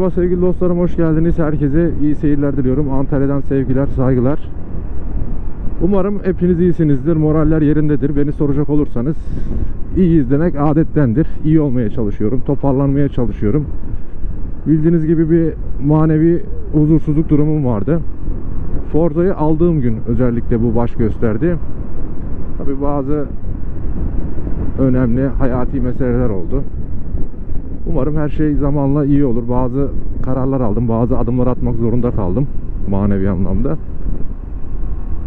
Merhaba sevgili dostlarım hoş geldiniz. Herkese iyi seyirler diliyorum. Antalya'dan sevgiler, saygılar. Umarım hepiniz iyisinizdir. Moraller yerindedir. Beni soracak olursanız iyiyiz demek adettendir. İyi olmaya çalışıyorum. Toparlanmaya çalışıyorum. Bildiğiniz gibi bir manevi huzursuzluk durumum vardı. Forza'yı aldığım gün özellikle bu baş gösterdi. Tabi bazı önemli hayati meseleler oldu. Umarım her şey zamanla iyi olur. Bazı kararlar aldım, bazı adımlar atmak zorunda kaldım manevi anlamda.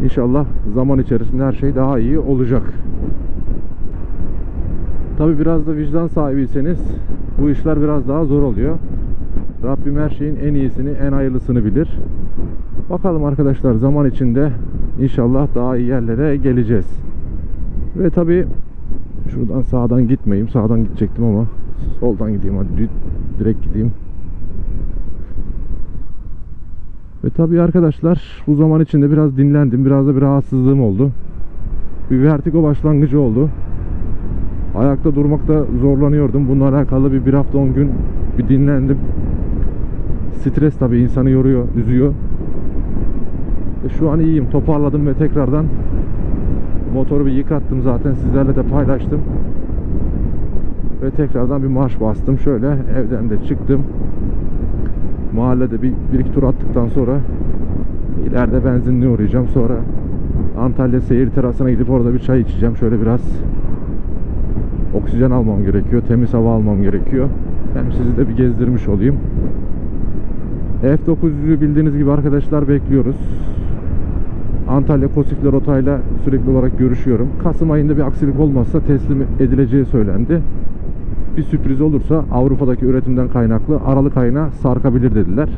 İnşallah zaman içerisinde her şey daha iyi olacak. Tabi biraz da vicdan sahibiyseniz bu işler biraz daha zor oluyor. Rabbim her şeyin en iyisini, en hayırlısını bilir. Bakalım arkadaşlar zaman içinde inşallah daha iyi yerlere geleceğiz. Ve tabi şuradan sağdan gitmeyeyim. Sağdan gidecektim ama soldan gideyim hadi direkt gideyim. Ve tabii arkadaşlar bu zaman içinde biraz dinlendim. Biraz da bir rahatsızlığım oldu. Bir vertigo başlangıcı oldu. Ayakta durmakta zorlanıyordum. Bununla alakalı bir, bir hafta 10 gün bir dinlendim. Stres tabii insanı yoruyor, üzüyor. E şu an iyiyim. Toparladım ve tekrardan motoru bir yıkattım zaten. Sizlerle de paylaştım. Ve tekrardan bir marş bastım. Şöyle evden de çıktım. Mahallede bir, bir iki tur attıktan sonra ileride benzinliğe uğrayacağım. Sonra Antalya seyir terasına gidip orada bir çay içeceğim. Şöyle biraz oksijen almam gerekiyor. Temiz hava almam gerekiyor. Hem sizi de bir gezdirmiş olayım. F900'ü bildiğiniz gibi arkadaşlar bekliyoruz. Antalya Kosikli rotayla sürekli olarak görüşüyorum. Kasım ayında bir aksilik olmazsa teslim edileceği söylendi. Bir sürpriz olursa Avrupa'daki üretimden kaynaklı Aralık ayına sarkabilir dediler.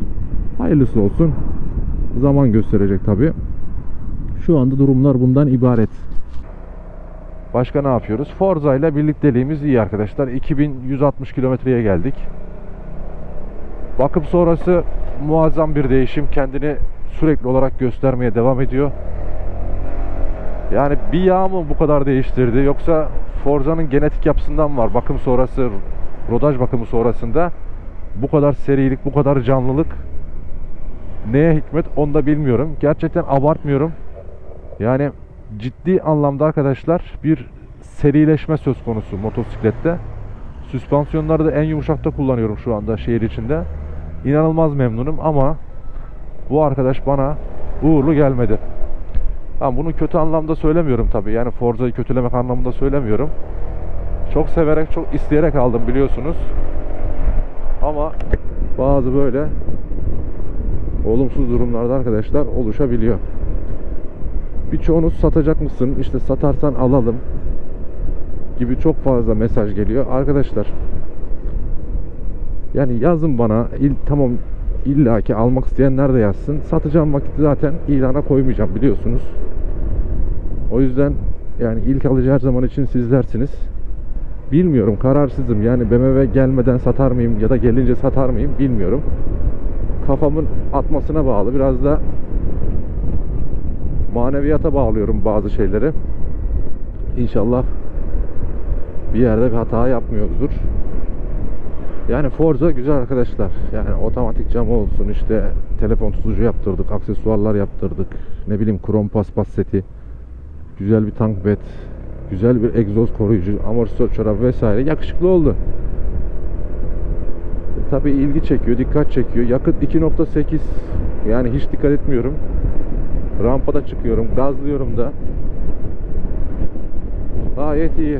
Hayırlısı olsun. Zaman gösterecek tabi. Şu anda durumlar bundan ibaret. Başka ne yapıyoruz? Forza ile birlikteliğimiz iyi arkadaşlar. 2160 kilometreye geldik. Bakım sonrası muazzam bir değişim. Kendini sürekli olarak göstermeye devam ediyor. Yani bir yağ mı bu kadar değiştirdi yoksa Forza'nın genetik yapısından var. Bakım sonrası, rodaj bakımı sonrasında bu kadar serilik, bu kadar canlılık neye hikmet onu da bilmiyorum. Gerçekten abartmıyorum. Yani ciddi anlamda arkadaşlar bir serileşme söz konusu motosiklette. Süspansiyonları da en yumuşakta kullanıyorum şu anda şehir içinde. İnanılmaz memnunum ama bu arkadaş bana uğurlu gelmedi. Ha, bunu kötü anlamda söylemiyorum tabii. Yani Forza'yı kötülemek anlamında söylemiyorum. Çok severek, çok isteyerek aldım biliyorsunuz. Ama bazı böyle olumsuz durumlarda arkadaşlar oluşabiliyor. Birçoğunuz satacak mısın? İşte satarsan alalım gibi çok fazla mesaj geliyor. Arkadaşlar yani yazın bana il, tamam illaki almak isteyenler de yazsın. Satacağım vakit zaten ilana koymayacağım biliyorsunuz. O yüzden yani ilk alıcı her zaman için sizlersiniz. Bilmiyorum kararsızım. Yani BMW gelmeden satar mıyım ya da gelince satar mıyım bilmiyorum. Kafamın atmasına bağlı. Biraz da maneviyata bağlıyorum bazı şeyleri. İnşallah bir yerde bir hata yapmıyoruzdur. Yani Forza güzel arkadaşlar. Yani otomatik cam olsun işte telefon tutucu yaptırdık, aksesuarlar yaptırdık. Ne bileyim krom paspas seti. Güzel bir tank bed. Güzel bir egzoz koruyucu, amortisör çorabı vesaire yakışıklı oldu. E, tabii ilgi çekiyor, dikkat çekiyor. Yakıt 2.8. Yani hiç dikkat etmiyorum. Rampada çıkıyorum, gazlıyorum da. Gayet iyi.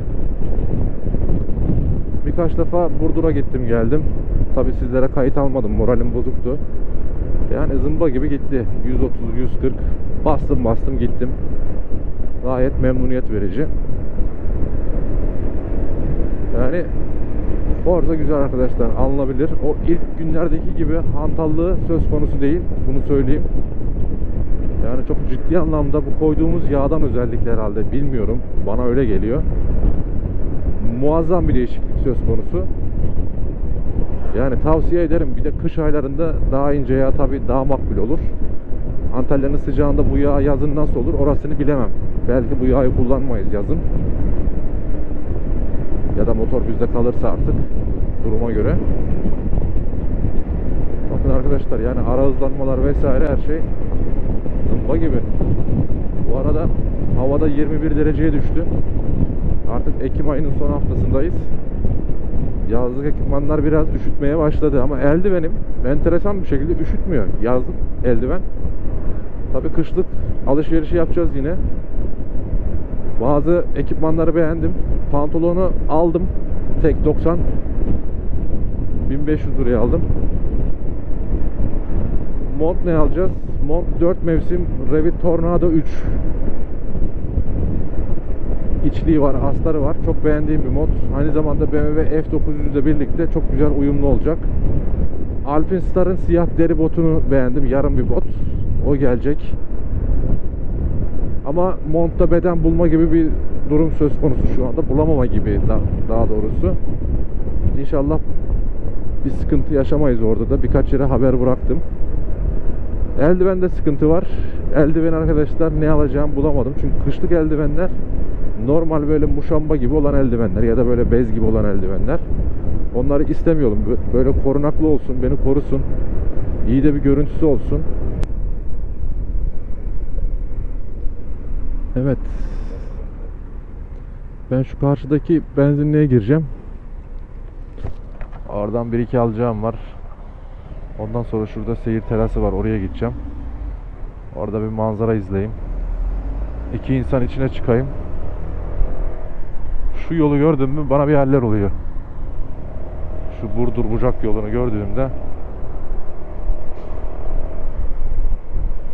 Birkaç defa Burdur'a gittim geldim. Tabi sizlere kayıt almadım. Moralim bozuktu. Yani zımba gibi gitti. 130, 140. Bastım bastım gittim. Gayet memnuniyet verici. Yani Forza güzel arkadaşlar. Alınabilir. O ilk günlerdeki gibi hantallığı söz konusu değil. Bunu söyleyeyim. Yani çok ciddi anlamda bu koyduğumuz yağdan özellikle herhalde bilmiyorum. Bana öyle geliyor muazzam bir değişiklik söz konusu. Yani tavsiye ederim. Bir de kış aylarında daha ince yağ tabi daha makbul olur. Antalya'nın sıcağında bu yağ yazın nasıl olur orasını bilemem. Belki bu yağı kullanmayız yazın. Ya da motor bizde kalırsa artık duruma göre. arkadaşlar. Yani ara hızlanmalar vesaire her şey zımba gibi. Bu arada havada 21 dereceye düştü. Artık Ekim ayının son haftasındayız. Yazlık ekipmanlar biraz üşütmeye başladı ama eldivenim enteresan bir şekilde üşütmüyor. Yazlık eldiven. Tabii kışlık alışverişi yapacağız yine. Bazı ekipmanları beğendim. Pantolonu aldım. Tek 90. 1500 liraya aldım. Mont ne alacağız? Mont 4 mevsim Revit Tornado 3. İçliği var, astarı var. Çok beğendiğim bir mod. Aynı zamanda BMW F900 ile birlikte çok güzel uyumlu olacak. Alpinstar'ın siyah deri botunu beğendim. Yarım bir bot. O gelecek. Ama montta beden bulma gibi bir durum söz konusu şu anda. Bulamama gibi da- daha doğrusu. İnşallah bir sıkıntı yaşamayız orada da. Birkaç yere haber bıraktım. Eldivende sıkıntı var. Eldiven arkadaşlar ne alacağım bulamadım. Çünkü kışlık eldivenler normal böyle muşamba gibi olan eldivenler ya da böyle bez gibi olan eldivenler. Onları istemiyorum. Bö- Böyle korunaklı olsun, beni korusun. İyi de bir görüntüsü olsun. Evet. Ben şu karşıdaki benzinliğe gireceğim. Oradan bir iki alacağım var. Ondan sonra şurada seyir terası var. Oraya gideceğim. Orada bir manzara izleyeyim. İki insan içine çıkayım. Şu yolu gördüm mü bana bir haller oluyor. Şu Burdur Bucak yolunu gördüğümde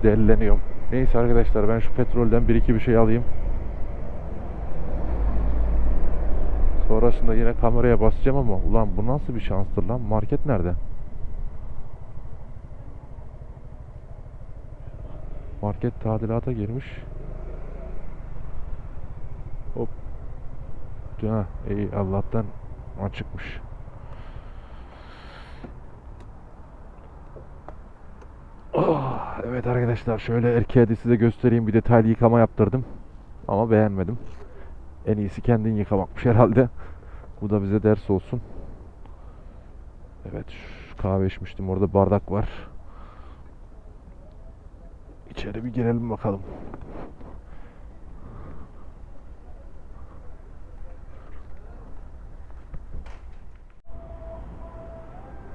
delileniyorum. Neyse arkadaşlar ben şu petrolden bir iki bir şey alayım. Sonrasında yine kameraya basacağım ama ulan bu nasıl bir şanstır lan? Market nerede? Market tadilata girmiş. Hop. Ha, iyi Allah'tan açıkmış. Oh, evet arkadaşlar şöyle erkeğe de size göstereyim bir detaylı yıkama yaptırdım. Ama beğenmedim. En iyisi kendin yıkamakmış herhalde. Bu da bize ders olsun. Evet kahve içmiştim orada bardak var. İçeri bir girelim bakalım.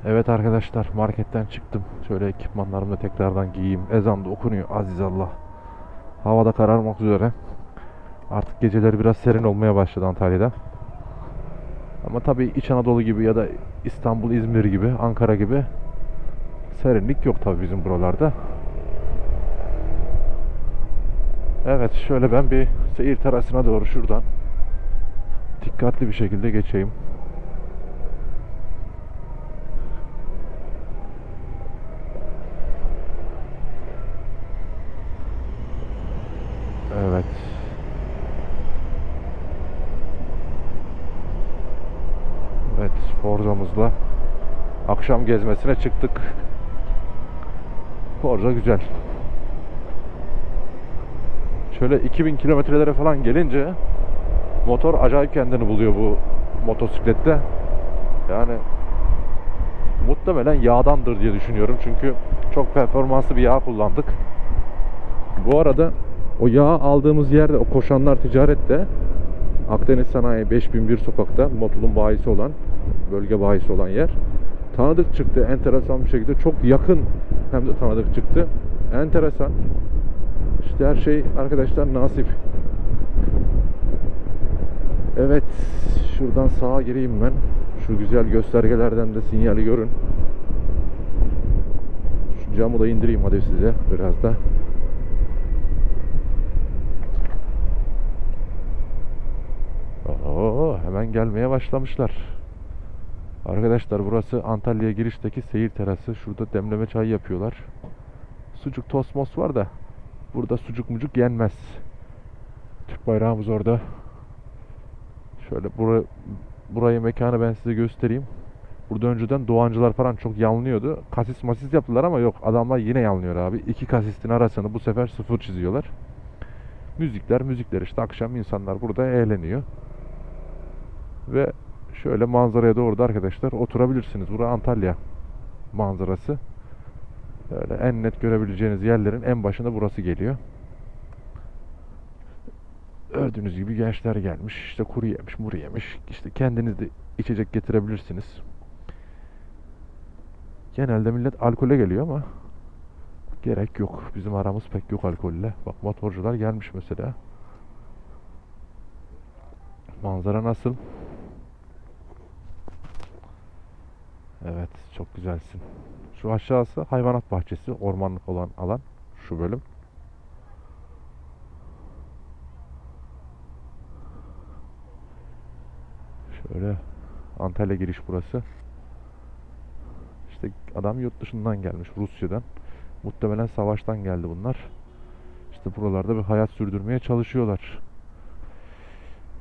Evet arkadaşlar marketten çıktım. Şöyle ekipmanlarımı da tekrardan giyeyim. Ezan da okunuyor aziz Allah. Havada kararmak üzere. Artık geceleri biraz serin olmaya başladı Antalya'da. Ama tabii İç Anadolu gibi ya da İstanbul, İzmir gibi, Ankara gibi serinlik yok tabii bizim buralarda. Evet şöyle ben bir seyir terasına doğru şuradan dikkatli bir şekilde geçeyim. Evet. Evet, Forza'mızla akşam gezmesine çıktık. Forza güzel. Şöyle 2000 kilometrelere falan gelince motor acayip kendini buluyor bu motosiklette. Yani muhtemelen yağdandır diye düşünüyorum. Çünkü çok performanslı bir yağ kullandık. Bu arada o yağı aldığımız yerde o koşanlar ticarette Akdeniz Sanayi 5001 sokakta Motul'un bayisi olan bölge bayisi olan yer tanıdık çıktı enteresan bir şekilde. Çok yakın hem de tanıdık çıktı. Enteresan. İşte her şey arkadaşlar nasip. Evet şuradan sağa gireyim ben. Şu güzel göstergelerden de sinyali görün. Şu camı da indireyim hadi size biraz da. Oo, hemen gelmeye başlamışlar. Arkadaşlar burası Antalya'ya girişteki seyir terası. Şurada demleme çay yapıyorlar. Sucuk tosmos var da burada sucuk mucuk yenmez. Türk bayrağımız orada. Şöyle bura, burayı mekanı ben size göstereyim. Burada önceden doğancılar falan çok yanlıyordu. Kasis masis yaptılar ama yok adamlar yine yanlıyor abi. İki kasistin arasını bu sefer sıfır çiziyorlar. Müzikler müzikler işte akşam insanlar burada eğleniyor. Ve şöyle manzaraya doğru da arkadaşlar oturabilirsiniz. Burası Antalya manzarası. Öyle en net görebileceğiniz yerlerin en başında burası geliyor. Gördüğünüz gibi gençler gelmiş. işte kuru yemiş, muru yemiş. İşte kendiniz de içecek getirebilirsiniz. Genelde millet alkole geliyor ama gerek yok. Bizim aramız pek yok alkolle. Bak motorcular gelmiş mesela. Manzara nasıl? Evet, çok güzelsin. Şu aşağısı hayvanat bahçesi, ormanlık olan alan. Şu bölüm. Şöyle Antalya giriş burası. İşte adam yurt dışından gelmiş, Rusya'dan. Muhtemelen savaştan geldi bunlar. İşte buralarda bir hayat sürdürmeye çalışıyorlar.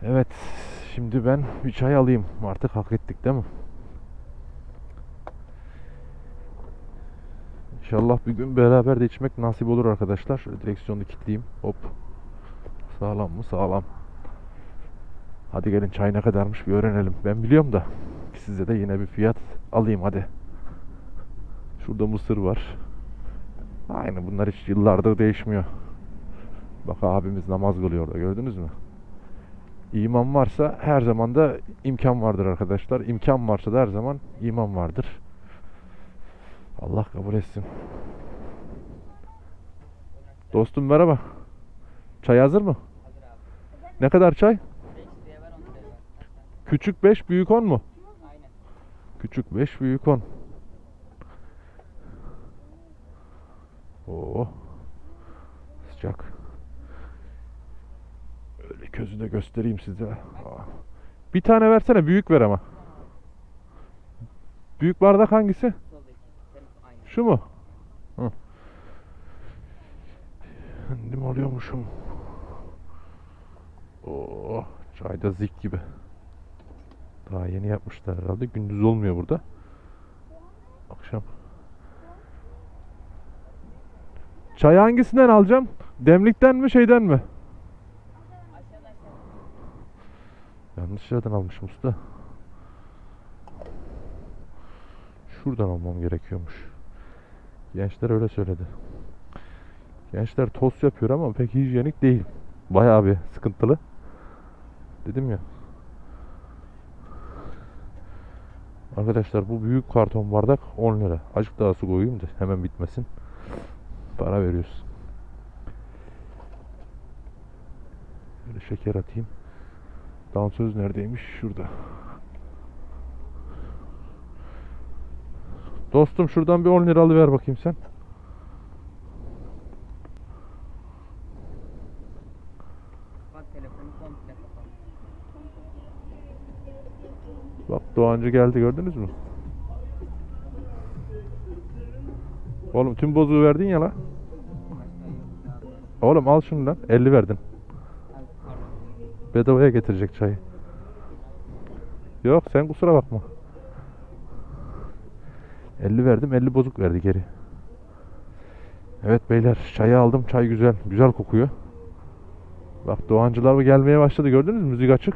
Evet, şimdi ben bir çay alayım. Artık hak ettik değil mi? İnşallah bir gün beraber de içmek nasip olur arkadaşlar. Şöyle direksiyonu kilitleyeyim. Hop. Sağlam mı? Sağlam. Hadi gelin çay ne kadarmış bir öğrenelim. Ben biliyorum da size de yine bir fiyat alayım hadi. Şurada mısır var. Aynı bunlar hiç yıllardır değişmiyor. Bak abimiz namaz kılıyor orada gördünüz mü? İman varsa her zaman da imkan vardır arkadaşlar. İmkan varsa da her zaman iman vardır. Allah kabul etsin. Dostum merhaba. Çay hazır mı? Ne kadar çay? 5 liraya ver 10 liraya ver. Küçük 5, büyük 10 mu? Aynen. Küçük 5, büyük 10. Oo. Sıcak. Öyle közü de göstereyim size. Bir tane versene, büyük ver ama. Büyük bardak hangisi? Şu mu? Kendim alıyormuşum. Oo, çay da zik gibi. Daha yeni yapmışlar herhalde. Gündüz olmuyor burada. Akşam. Çay hangisinden alacağım? Demlikten mi şeyden mi? Yanlış yerden almışım usta. Şuradan almam gerekiyormuş. Gençler öyle söyledi. Gençler tost yapıyor ama pek hijyenik değil. Bayağı bir sıkıntılı. Dedim ya. Arkadaşlar bu büyük karton bardak 10 lira. Azıcık daha su koyayım da hemen bitmesin. Para veriyoruz. Böyle şeker atayım. Dansöz neredeymiş? Şurada. Dostum şuradan bir 10 lira alıver bakayım sen. Bak telefonu komple kapalı. Bak Doğancı geldi gördünüz mü? Oğlum tüm bozuğu verdin ya la. Oğlum al şunu lan. 50 verdin. Bedavaya getirecek çayı. Yok sen kusura bakma. 50 verdim 50 bozuk verdi geri. Evet beyler çayı aldım. Çay güzel. Güzel kokuyor. Bak Doğancılar gelmeye başladı gördünüz mü? Müzik açık.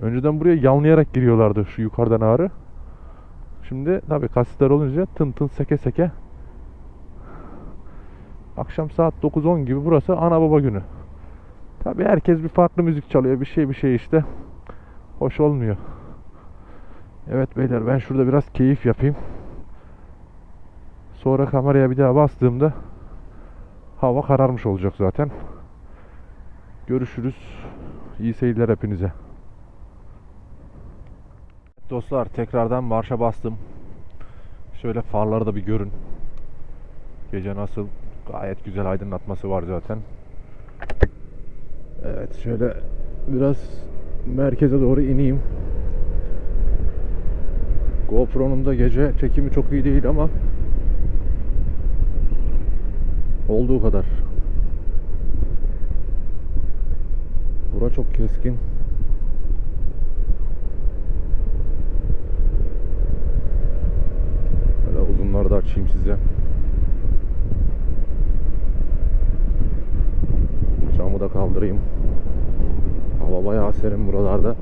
Önceden buraya yanlayarak giriyorlardı şu yukarıdan ağrı. Şimdi tabii kasitler olunca tın tın seke seke. Akşam saat 9-10 gibi burası ana baba günü. Tabii herkes bir farklı müzik çalıyor. Bir şey bir şey işte. Hoş olmuyor. Evet beyler ben şurada biraz keyif yapayım. Sonra kameraya bir daha bastığımda hava kararmış olacak zaten. Görüşürüz. İyi seyirler hepinize. Dostlar tekrardan marşa bastım. Şöyle farları da bir görün. Gece nasıl gayet güzel aydınlatması var zaten. Evet şöyle biraz merkeze doğru ineyim. GoPro'nun da gece çekimi çok iyi değil ama olduğu kadar. Bura çok keskin. Böyle uzunları da açayım size. Camı da kaldırayım. Hava bayağı serin buralarda.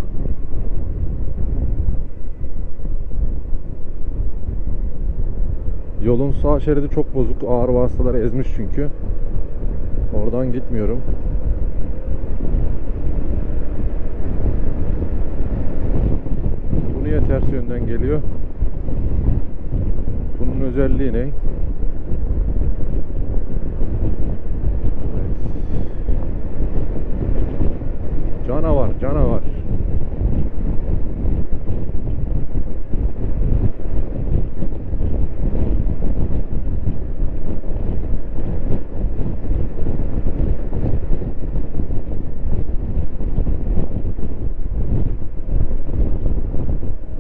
Yolun sağ şeridi çok bozuk. Ağır vasıtaları ezmiş çünkü. Oradan gitmiyorum. Bu niye ters yönden geliyor? Bunun özelliği ne? Evet. Canavar, canavar.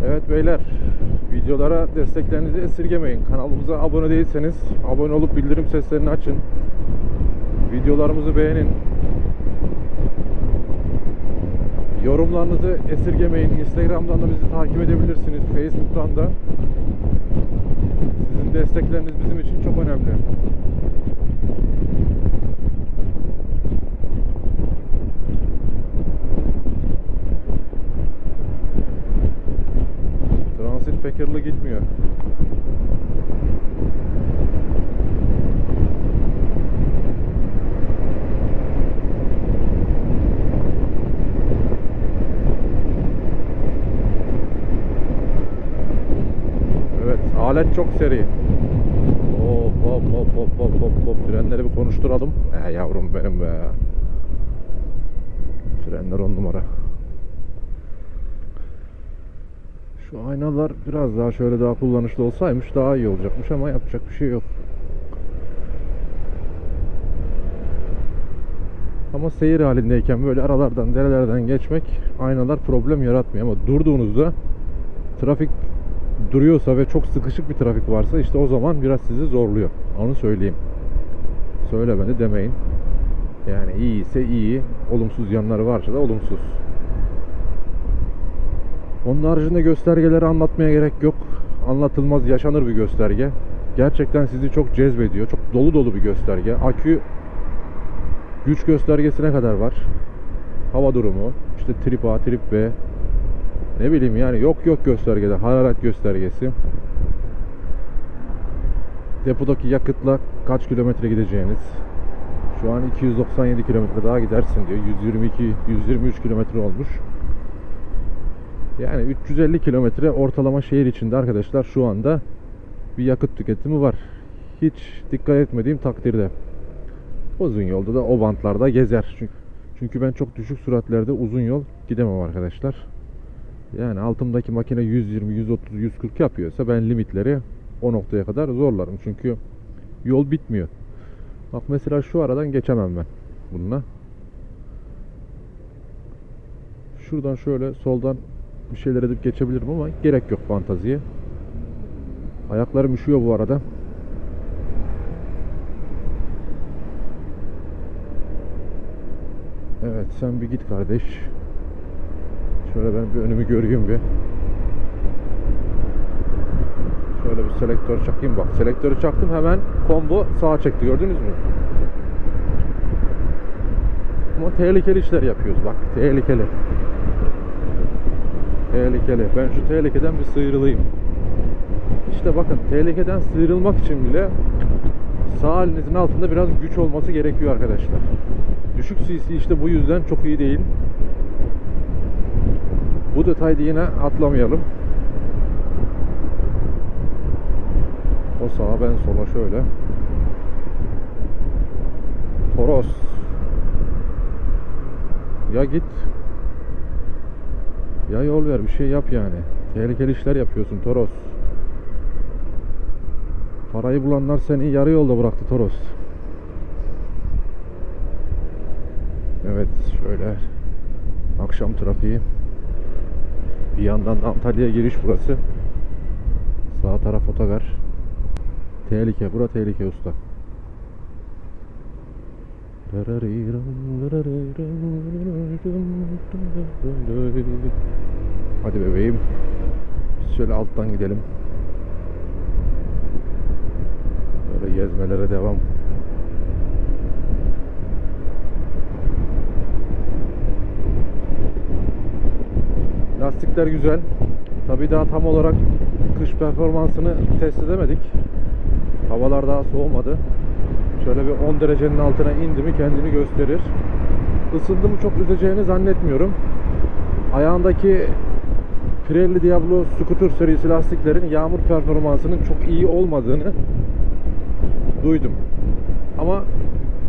Evet beyler, videolara desteklerinizi esirgemeyin. Kanalımıza abone değilseniz abone olup bildirim seslerini açın. Videolarımızı beğenin. Yorumlarınızı esirgemeyin. Instagram'dan da bizi takip edebilirsiniz. Facebook'tan da. Sizin destekleriniz bizim için çok önemli. Transit pek hızlı gitmiyor. Evet, alet çok seri. Hop hop hop hop hop hop hop frenleri bir konuşturalım. He yavrum benim be. Frenler on numara. Şu aynalar biraz daha şöyle daha kullanışlı olsaymış daha iyi olacakmış ama yapacak bir şey yok. Ama seyir halindeyken böyle aralardan derelerden geçmek aynalar problem yaratmıyor ama durduğunuzda trafik duruyorsa ve çok sıkışık bir trafik varsa işte o zaman biraz sizi zorluyor. Onu söyleyeyim. Söylemedi demeyin. Yani iyi ise iyi, olumsuz yanları varsa da olumsuz. Onun haricinde göstergeleri anlatmaya gerek yok. Anlatılmaz yaşanır bir gösterge. Gerçekten sizi çok cezbediyor. Çok dolu dolu bir gösterge. Akü güç göstergesine kadar var. Hava durumu, işte trip A, trip B. Ne bileyim yani yok yok göstergede. Hararet göstergesi. Depodaki yakıtla kaç kilometre gideceğiniz. Şu an 297 kilometre daha gidersin diyor. 122 123 kilometre olmuş. Yani 350 kilometre ortalama şehir içinde arkadaşlar şu anda bir yakıt tüketimi var. Hiç dikkat etmediğim takdirde. Uzun yolda da o bantlarda gezer. Çünkü, çünkü ben çok düşük süratlerde uzun yol gidemem arkadaşlar. Yani altımdaki makine 120, 130, 140 yapıyorsa ben limitleri o noktaya kadar zorlarım. Çünkü yol bitmiyor. Bak mesela şu aradan geçemem ben bununla. Şuradan şöyle soldan bir şeyler edip geçebilirim ama gerek yok fantaziye. Ayaklarım üşüyor bu arada. Evet sen bir git kardeş. Şöyle ben bir önümü göreyim bir. Şöyle bir selektör çakayım bak. Selektörü çaktım hemen combo sağa çekti gördünüz mü? Ama tehlikeli işler yapıyoruz bak. Tehlikeli. Tehlikeli. Ben şu tehlikeden bir sıyrılayım. İşte bakın tehlikeden sıyrılmak için bile sağ elinizin altında biraz güç olması gerekiyor arkadaşlar. Düşük CC işte bu yüzden çok iyi değil. Bu detayda yine atlamayalım. O sağa ben sola şöyle. Toros. Ya git. Ya yol ver bir şey yap yani. Tehlikeli işler yapıyorsun Toros. Parayı bulanlar seni yarı yolda bıraktı Toros. Evet şöyle akşam trafiği. Bir yandan da Antalya'ya giriş burası. Sağ taraf otogar. Tehlike, bura tehlike usta. Hadi bebeğim. Biz şöyle alttan gidelim. Böyle gezmelere devam. Lastikler güzel. Tabii daha tam olarak kış performansını test edemedik. Havalar daha soğumadı. Şöyle bir 10 derecenin altına indi mi kendini gösterir. Isındı mı çok üzeceğini zannetmiyorum. Ayağındaki Pirelli Diablo Scooter serisi lastiklerin yağmur performansının çok iyi olmadığını duydum. Ama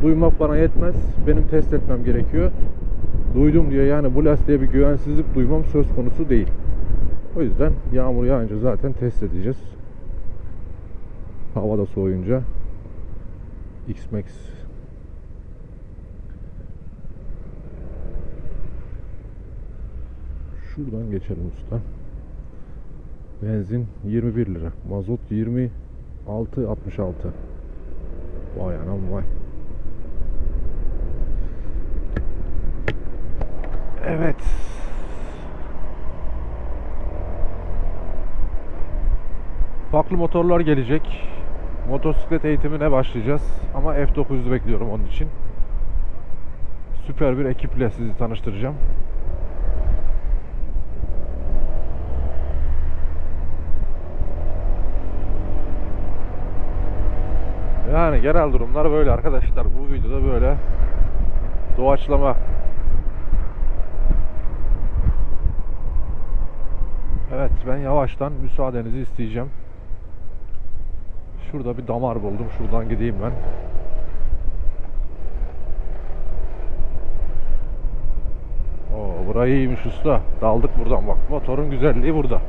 duymak bana yetmez. Benim test etmem gerekiyor. Duydum diye yani bu lastiğe bir güvensizlik duymam söz konusu değil. O yüzden yağmur yağınca zaten test edeceğiz. Hava da soğuyunca X-Max Şuradan geçelim usta. Benzin 21 lira. Mazot 26 66. Vay anam vay. Evet. Farklı motorlar gelecek. Motosiklet eğitimine başlayacağız. Ama F900'ü bekliyorum onun için. Süper bir ekiple sizi tanıştıracağım. Yani genel durumlar böyle arkadaşlar. Bu videoda böyle doğaçlama. Evet ben yavaştan müsaadenizi isteyeceğim. Şurada bir damar buldum. Şuradan gideyim ben. Oo, burayı iyiymiş usta. Daldık buradan bak. Motorun güzelliği burada.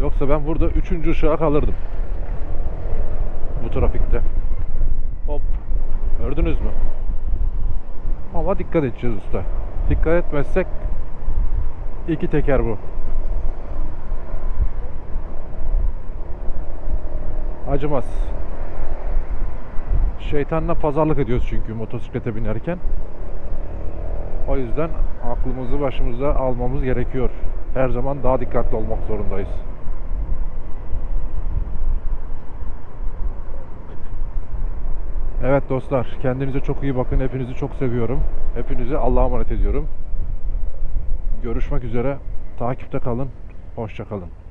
Yoksa ben burada üçüncü ışığa kalırdım. Bu trafikte. Hop. Gördünüz mü? Ama dikkat edeceğiz usta. Dikkat etmezsek iki teker bu. Acımaz. Şeytanla pazarlık ediyoruz çünkü motosiklete binerken. O yüzden aklımızı başımıza almamız gerekiyor. Her zaman daha dikkatli olmak zorundayız. Evet dostlar, kendinize çok iyi bakın. Hepinizi çok seviyorum. Hepinizi Allah'a emanet ediyorum. Görüşmek üzere. Takipte kalın. Hoşça kalın.